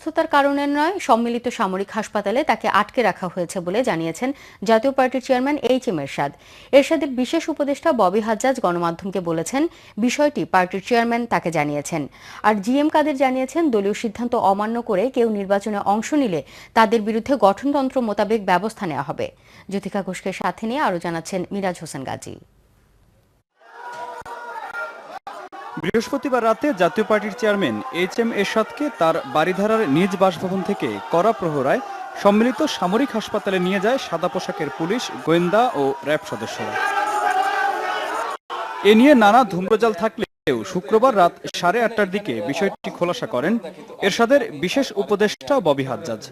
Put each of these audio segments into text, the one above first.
অসুস্থতার কারণে নয়, সম্মিলিত সামরিক হাসপাতালে তাকে আটকে রাখা হয়েছে বলে জানিয়েছেন জাতীয় পার্টির চেয়ারম্যান এইচ এম এরশাদ। এরশাদের বিশেষ উপদেষ্টা ববি হাজ্জাজ গণমাধ্যমকে বলেছেন, বিষয়টি পার্টির চেয়ারম্যান তাকে জানিয়েছেন। আর জি এম কাদের জানিয়েছেন, দলীয় সিদ্ধান্ত অমান্য করে কেউ নির্বাচনে অংশ নিলে তাদের বিরুদ্ধে গঠনতন্ত্র মোতাবেক ব্যবস্থা নেওয়া হবে। জ্যোতিকা ঘোষকে সাথে নিয়ে আরও জানাচ্ছেন মিরাজ হোসেন গাজী। বৃহস্পতিবার রাতে জাতীয় পার্টির চেয়ারম্যান এইচ এম এরশাদকে তার বাড়িধারার নিজ বাসভবন থেকে কড়া প্রহরায় সম্মিলিত সামরিক হাসপাতালে নিয়ে যায় সাদা পোশাকের পুলিশ, গোয়েন্দা ও র্যাব সদস্যরা। এ নিয়ে নানা ধূম্রজাল থাকলেও শুক্রবার রাত সাড়ে আটটার দিকে বিষয়টি খোলাসা করেন এরশাদের বিশেষ উপদেষ্টা ববি হাজ্জাজ।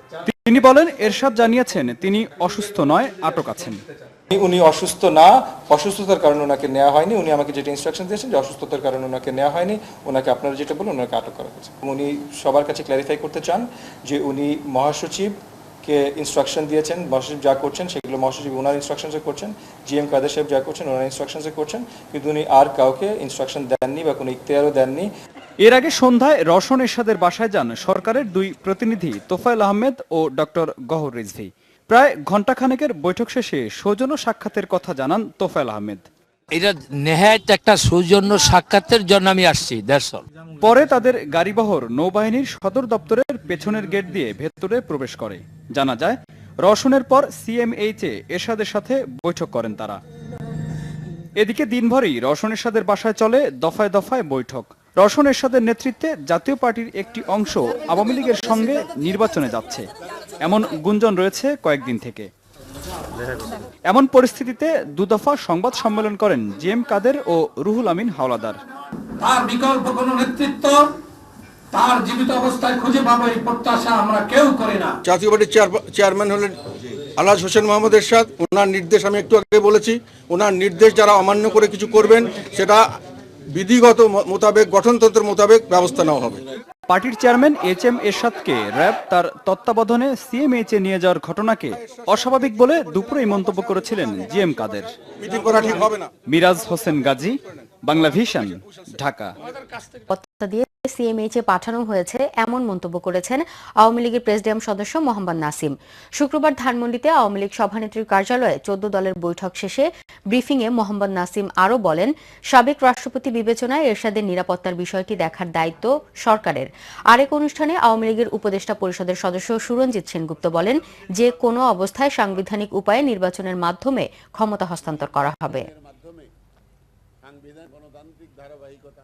তিনি বলেন, এরশাদ জানিয়েছেন, তিনি অসুস্থ নয়, আটক আছেন। উনি অসুস্থ না, অসুস্থতার কারণে ওনাকে নেওয়া হয়নি। উনি আমাকে যেটা ইনস্ট্রাকশন দিয়েছেন যে অসুস্থতার কারণে ওনাকে নেওয়া হয়নি, ওনাকে আপনারা যেটা বলুন ওনাকে আটক করা হয়েছে। উনি সবার কাছে ক্ল্যারিফাই করতে চান যে উনি মহাসচিবকে ইনস্ট্রাকশন দিয়েছেন, মহাসচিব যা করছেন সেগুলো মহাসচিব ওনার ইনস্ট্রাকশনসে করছেন জি এম কাদের সাহেব যা করছেন ওনার ইনস্ট্রাকশনসে করছেন, কিন্তু উনি আর কাউকে ইনস্ট্রাকশন দেননি বা কোনো ইখতিয়ারও দেননি। এর আগে সন্ধ্যায় রওশন এরশাদের বাসায় যান সরকারের দুই প্রতিনিধি তোফায়েল আহমেদ ও ডক্টর গহর রিজভি। প্রায় ঘণ্টাখানেকের বৈঠক শেষে সৌজন্য সাক্ষাতের কথা জানান তোফায়েল আহমেদ। এটা একটা সৌজন্য সাক্ষাতের জন্য আমি আসছি পরে তাদের গাড়িবহর নৌবাহিনীর সদর দপ্তরের পেছনের গেট দিয়ে ভেতরে প্রবেশ করে। জানা যায় রওশনের পর সিএমএইচ এ এরশাদের সাথে বৈঠক করেন তারা। এদিকে দিনভরই রওশন এরশাদের বাসায় চলে দফায় দফায় বৈঠক। রওশন এরশাদের নেতৃত্বে জাতীয় পার্টির একটি অংশ আওয়ামী লীগের সঙ্গে নির্বাচনে যাচ্ছে। এমন গুঞ্জন রয়েছে কয়েকদিন থেকে। এমন পরিস্থিতিতে দুদফা সংবাদ সম্মেলন করেন জি এম কাদের ও রুহুল আমিন হাওলাদার। তার বিকল্প কোন নেতৃত্ব তার জীবিত অবস্থায় খুঁজে পাবো এই প্রত্যাশা আমরা কেউ করি না। জাতীয় পার্টির চেয়ার- চেয়ারম্যান হলেন আলহাজ হোসেন মোহাম্মদ এরশাদ। ওনার নির্দেশ আমি একটু আগে বলেছি ওনার নির্দেশ যারা অমান্য করে কিছু করবেন সেটা বিধিগত মোতাবেক গঠনতন্ত্র মোতাবেক ব্যবস্থা নেওয়া হবে। পার্টির চেয়ারম্যান এইচ এম এরশাদকে র্যাব তার তত্ত্বাবধানে সিএমএইচ এ নিয়ে যাওয়ার ঘটনাকে অস্বাভাবিক বলে দুপুরেই মন্তব্য করেছিলেন জি এম কাদের। মিটিং করা ঠিক হবে না। মিরাজ হোসেন গাজী বাংলা ভিশন ঢাকা। দিয়ে সিএমএইচে পাঠানো হয়েছে এমন মন্তব্য করেছেন আওয়ামী লীগের প্রেসিডিয়াম সদস্য মোহাম্মদ নাসিম। শুক্রবার ধানমন্ডিতে আওয়ামী লীগ সভানেত্রীর কার্যালয়ে চোদ্দ দলের বৈঠক শেষে ব্রিফিংয়ে মোহাম্মদ নাসিম আরও বলেন, সাবেক রাষ্ট্রপতি বিবেচনায় এরশাদের নিরাপত্তার বিষয়টি দেখার দায়িত্ব সরকারের। আরেক অনুষ্ঠানে আওয়ামী লীগের উপদেষ্টা পরিষদের সদস্য সুরঞ্জিৎ সেনগুপ্ত বলেন, যে কোনো অবস্থায় সাংবিধানিক উপায়ে নির্বাচনের মাধ্যমে ক্ষমতা হস্তান্তর করা হবে। ধারাবাহিকতা